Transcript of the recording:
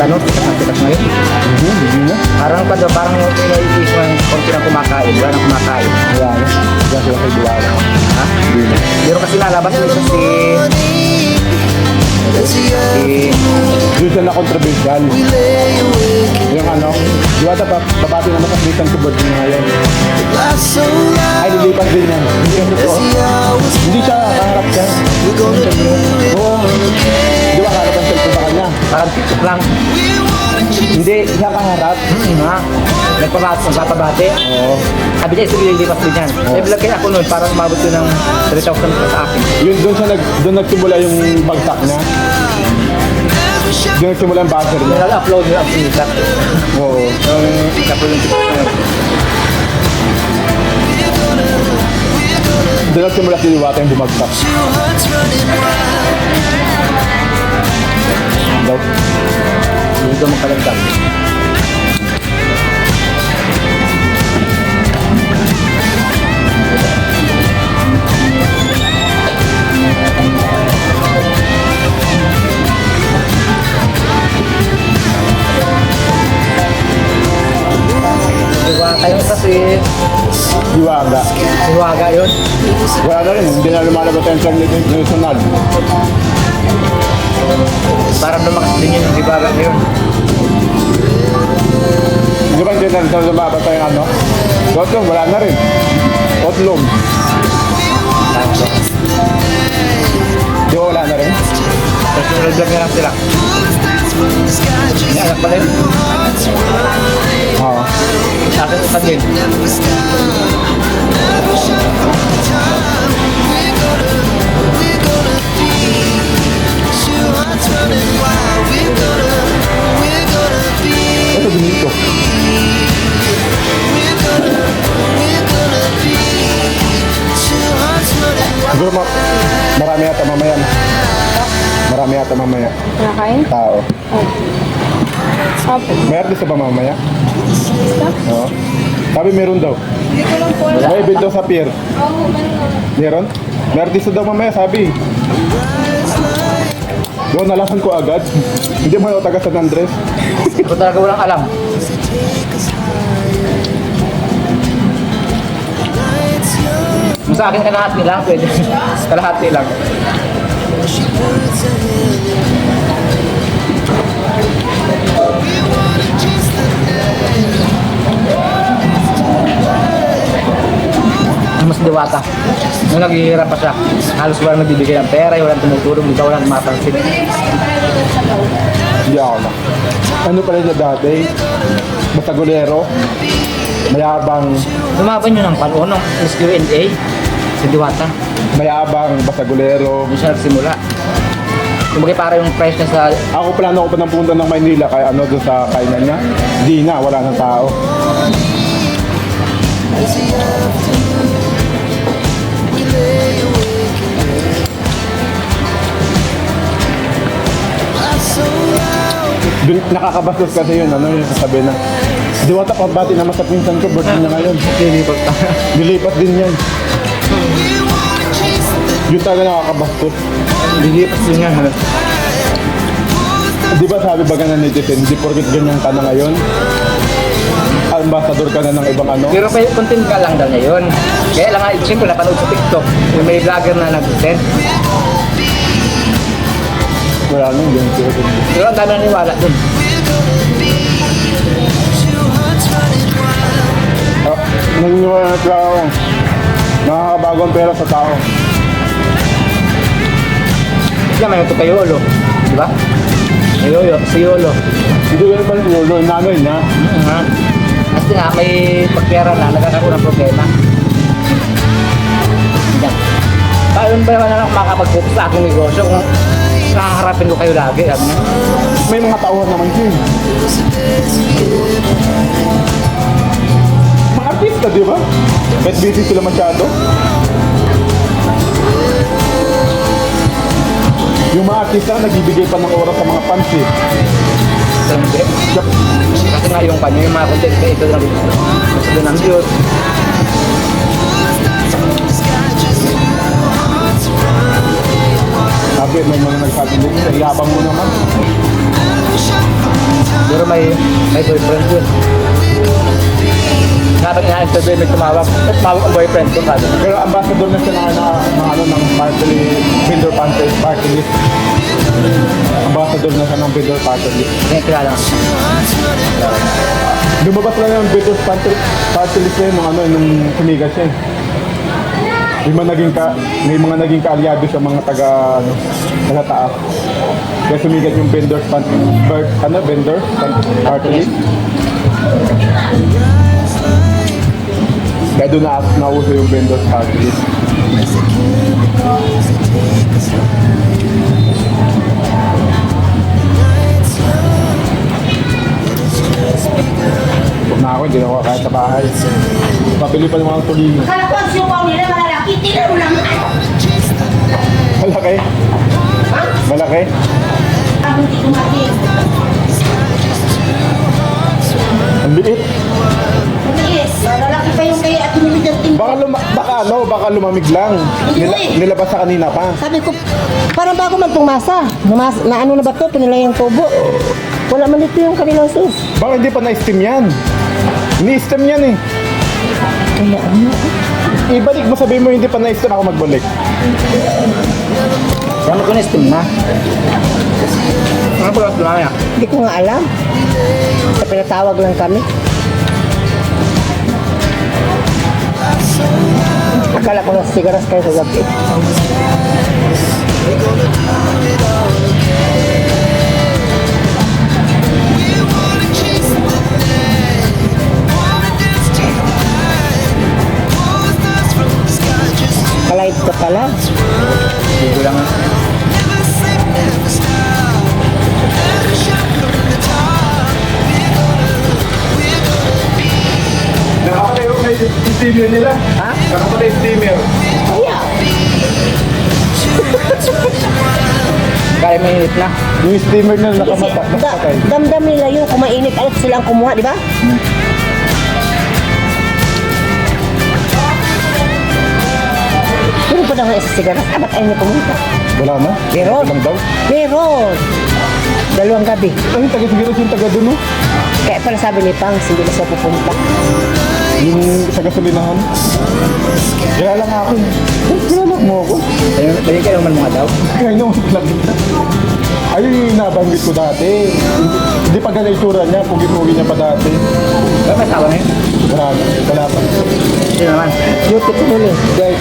ano, diwata no? Sikat na sikat ngayon. Hindi na. Parang pa parang pinaiisip ng konti ng kumakain. Wala nang kumakain. Wala na. Diyan sila kay Duwala. Ha? Hindi na. Pero kasi nalabas nito si... Si... Doon na awake, Yung ano, Diwata pa, babati naman sa Britain to bird ngayon. Ay, loud. lilipas din yan. Hindi the hours Hindi siya kaharap siya. Oo. Parang tiktok lang. Hindi, siya kaharap. Hmm, ha? Nagpabate, nagpapabate. Oo. Sabi niya, sige, lilipas din yan. Eh, vlog kaya ako noon, parang umabot yun ng 3,000 pa sa akin. Yun, doon siya nag, doon nagsimula yung bagsak niya. Doon nagsimula yung buzzer niya. Nag-upload nila ang sikat. Oo. Yung upload yung tiktok na yun. Doon nagsimula si Diwata yung bumagsak. Hindi ko magkalagdag. Diba, tayo kasi Diwaga. Siwaga yun. Na rin, hindi na lumalabas yung international. Parang lumakas din yun yung dibaga na yun. Di ba hindi na lumabas yung ano? Totlong, wala na rin. Totlong. Di ba wala na rin? Tapos yung vlog na lang sila. May anak pala yun. Oo. Sa akin sa din. Siguro ma marami yata mamaya. Marami yata mamaya. Nakain? Tao. Opo. May artista ba mamaya? Oo. Sabi meron daw. Hindi ko lang po alam. May event daw sa pier. Oo, meron. Meron? May artista daw mamaya, sabi. Doon nalaman ko agad. Hindi mo ako taga San Andres. Kung talaga walang alam. Kung sa akin kalahati lang, pwede. kalahati lang. Ang mas diwata. Nung naghihirap pa siya, halos walang nagbibigay ng pera, walang tumutulong, ba walang mapansin. Hindi ako na. Ano pala siya dati? Basta golero. Mayabang. Lumaban yun ng panahon ng Sa Diwata. Mayabang, basta golero. Doon siya nagsimula. Kumbaga para yung price niya sa Ako plano ko pa ng punta ng Maynila kaya ano doon sa kainan niya. Di na, wala nang tao. Dun, nakakabastos kasi yun, ano yung sasabi na Diwata pabati naman sa pinsan ko, birthday niya ngayon. Lilipat pa. Dilipat din yan. Yun talaga nakakabastos. Lilipat din nga. Di ba sabi ba ganun netizen, di porkit ganyan ka na ngayon, ambassador ka na ng ibang ano. Pero may content ka lang daw niya yun. Kaya lang nga, siyempre napanood sa TikTok, yung may vlogger na nag-send. Wala nang ganyan sila dun. Pero ang dami naniwala dun. Ah, naniniwala na ako. Nakakabago ang pera sa tao. May ito kay Yolo. Di ba? Si Yolo. Si Yolo. Hindi ganun pa rin ulo, yung nanay niya. Mm, ha? Kasi nga, may pagpera na, nagkakaroon ng problema. Yan. Paano ba naman ako makakapag-focus sa aking negosyo kung nakaharapin ko kayo lagi? Sabi niya. May mga tauhan naman siya. eh. artista, di ba? Kahit busy sila masyado. Yung mga artista, nagbibigay pa ng oras sa mga fans eh. Hindi. Kasi nga yung kanya, yung mga content, ito lang gusto doon ng views. Sabi, may mga nagsabi sa yabang mo naman. Pero may, may boyfriend yun. Dapat nga interview may tumawag. Tumawag ang boyfriend ko sabi. Pero ambassador na siya ng, ng, ng, ano, ng party, party, party list. Ambassador na siya ng vendor party list. Hindi kilala nga. Lumabas lang yung vendor list na yun nung, ano, nung sumigas siya. May mga naging ka, may mga naging kaalyado sa mga taga ano, taga taas. Kaya sumigat yung vendor party, ano, vendor party list. Kaya doon na nauso yung vendor party list. Na ako, hindi na ako kahit sa bahay. Papili pa ng mga tulino. Kala ko ang siupaw nila malalaki, tingnan mo naman. Malaki. Malaki. Ang hindi. Ang liit. Baka, luma, baka ano, baka lumamig lang. Nila, nilabas sa kanina pa. Sabi ko, parang bago man itong masa. Namas, na ano na ba ito? Pinilay yung tubo. Wala man dito yung kanilang sus. Baka hindi pa na-steam yan. Ni-steam yan eh. Kaya ano? Ibalik mo, sabihin mo hindi pa na-steam ako magbalik. Kaya ko na-steam na. Ano lang lang yan? Hindi ko nga alam. Sa pinatawag lang kami. Akala ko na sigaras kayo sa gabi. Ha? Nakapatay yung steamer. Kaya, Kaya mainit na. Yung steamer na nakamata. da, damdam nila yung kumainit. Alam sila ang kumuha, di ba? Pero pa nga isa sigaras. Ah, ba't ayaw niya pumunta? Wala na. Meron. Lang daw. Meron. Dalawang gabi. Ay, taga-sigaras yung taga doon, no? Kaya pala sabi ni Pangs, hindi na siya pupunta. Yung sa gasolinahan. Kaya lang ako. eh. Eh, Kilala mo ako. Dali kayo naman mga daw. Kaya nung lang. Ayun yung nabanggit ko dati. Hindi pa ganun itsura niya. Pugi-pugi niya pa dati. Ba't may asawa na yun? Wala. Wala pa. Hindi naman. Beauty ko huli. Guys,